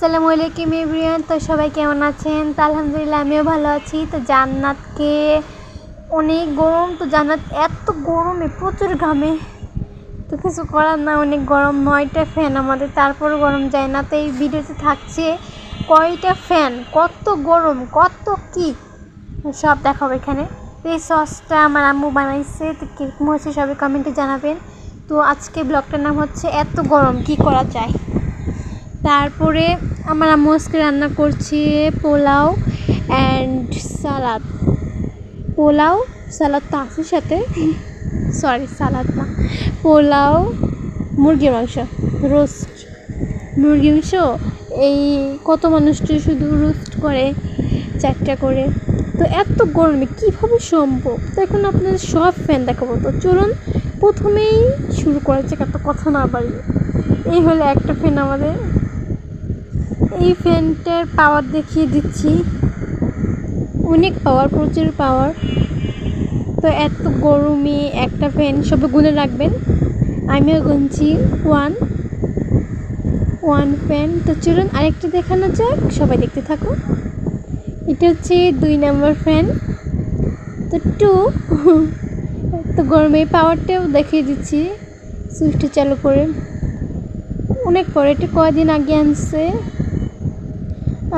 আসসালামু আলাইকুম এভরিওয়ান, তো সবাই কেমন আছেন? তো আলহামদুলিল্লাহ, আমিও ভালো আছি। তো জান্নাতকে অনেক গরম, তো জান্নাত এত গরমে, প্রচুর ঘামে। তো কিছু করার না অনেক গরম, নয়টা ফ্যান আমাদের, তারপরও গরম যায় না। তো এই ভিডিওতে থাকছে কয়টা ফ্যান কত গরম, কত কি? সব দেখাবো এখানে। তো এই সসটা আমার আম্মু বানাইছে, তো কীরকম হচ্ছে সবাই কমেন্টে জানাবেন। তো আজকে ব্লগটার নাম হচ্ছে, এত গরম, কি করা যায়? তারপরে আমার আম্মু আজকে রান্না করছে pulao and salad pulao salad তো আছে সাথে। সরি সালাদ না। পোলাও, মুরগির মাংস রোস্ট মুরগি মাংস, এই কত মানুষটি শুধু রোস্ট করে, চারটা করে। তো এত গরমে কীভাবে সম্ভব? তো এখন আপনাদের সব ফ্যান দেখাবো। তো চলুন, প্রথমেই শুরু করা যাক একটা কথা না বাড়িয়ে। এই হলো একটা ফ্যান আমাদের। এই ফ্যানটার পাওয়ার দেখিয়ে দিচ্ছি। অনেক পাওয়ার প্রচুর পাওয়ার তো এত গরমে একটা ফ্যান সবে গুনে রাখবেন। আমিও গুনছি ওয়ান ওয়ান ফ্যান তো চলুন আরেকটা দেখানো যাক, সবাই দেখতে থাকো এটা হচ্ছে দুই নম্বর ফ্যান তো টু তো গরমে পাওয়ারটাও দেখিয়ে দিচ্ছি। সুইচটা চালু করে অনেক পরে, এটা কয়দিন আগে আনছে?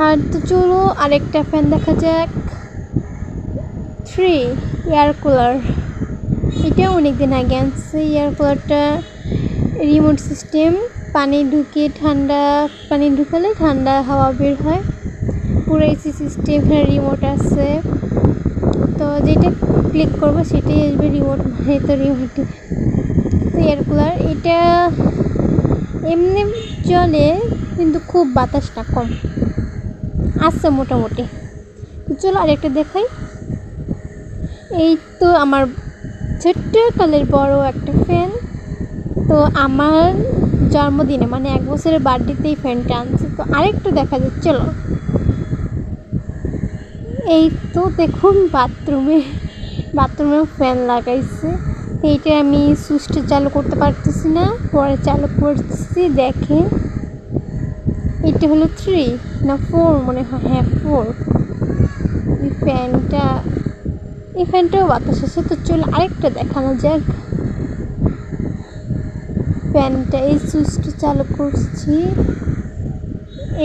আর তো চলো, আরেকটা ফ্যান দেখা যাক। থ্রি এয়ার কুলার এটা অনেক দিন আগে আনছে এয়ার কুলারটা রিমোট সিস্টেম পানি ঢুকিয়ে ঠান্ডা, পানি ঢুকালে ঠান্ডা হাওয়া বের হয়। পুরো এসি সিস্টেম এখানে রিমোট আছে। তো যেটা ক্লিক করব, সেটাই আসবে রিমোট মানে তো রিমোট এয়ার কুলার এটা এমনি চলে, কিন্তু খুব বাতাসটা কম। আসছে মোটামুটি। চলো আরেকটা দেখাই। এই তো আমার ছোট্ট কালের বড় একটা ফ্যান তো আমার জন্মদিনে মানে এক বছরের বার্থডেতেই ফ্যানটা আনছে। তো আরেকটা দেখা যাচ্ছে চলো। এই তো দেখুন, বাথরুমে বাথরুমে ফ্যান লাগাইছে। এইটা আমি সুইচটা চালু করতে পারতেছি না, পরে চালু করতেছি দেখে এটা হলো থ্রি না ফোর মনে হয় হ্যাঁ ফোর এই ফ্যানটা এই ফ্যানটাও বাতাস আছে, তো চলো আরেকটা দেখানো যাক। ফ্যানটা এই সুইচটা চালু করছি।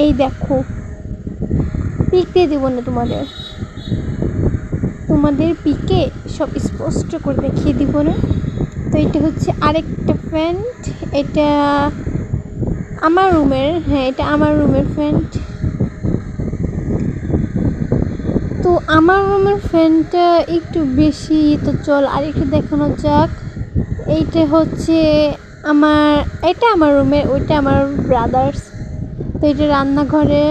এই দেখো, পিক দিয়ে দেবো না তোমাদের। তোমাদের পিকে সব স্পষ্ট করে দেখিয়ে দিব না। তো এটা হচ্ছে আরেকটা ফ্যান এটা আমার রুমের হ্যাঁ এটা আমার রুমের ফ্যান্ট তো আমার রুমের ফ্যানটা একটু বেশি, তো চল আর একটু দেখানো যাক। এইটা হচ্ছে আমার, এটা আমার রুমের ওইটা আমার ব্রাদার্স তো এটা রান্নাঘরে।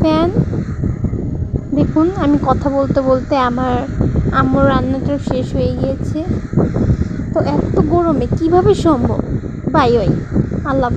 ফ্যান দেখুন, আমি কথা বলতে বলতে আমার আম্মুর রান্নাটা শেষ হয়ে গিয়েছে। তো এত গরমে কীভাবে সম্ভব? বাই ওই আল্লাহ।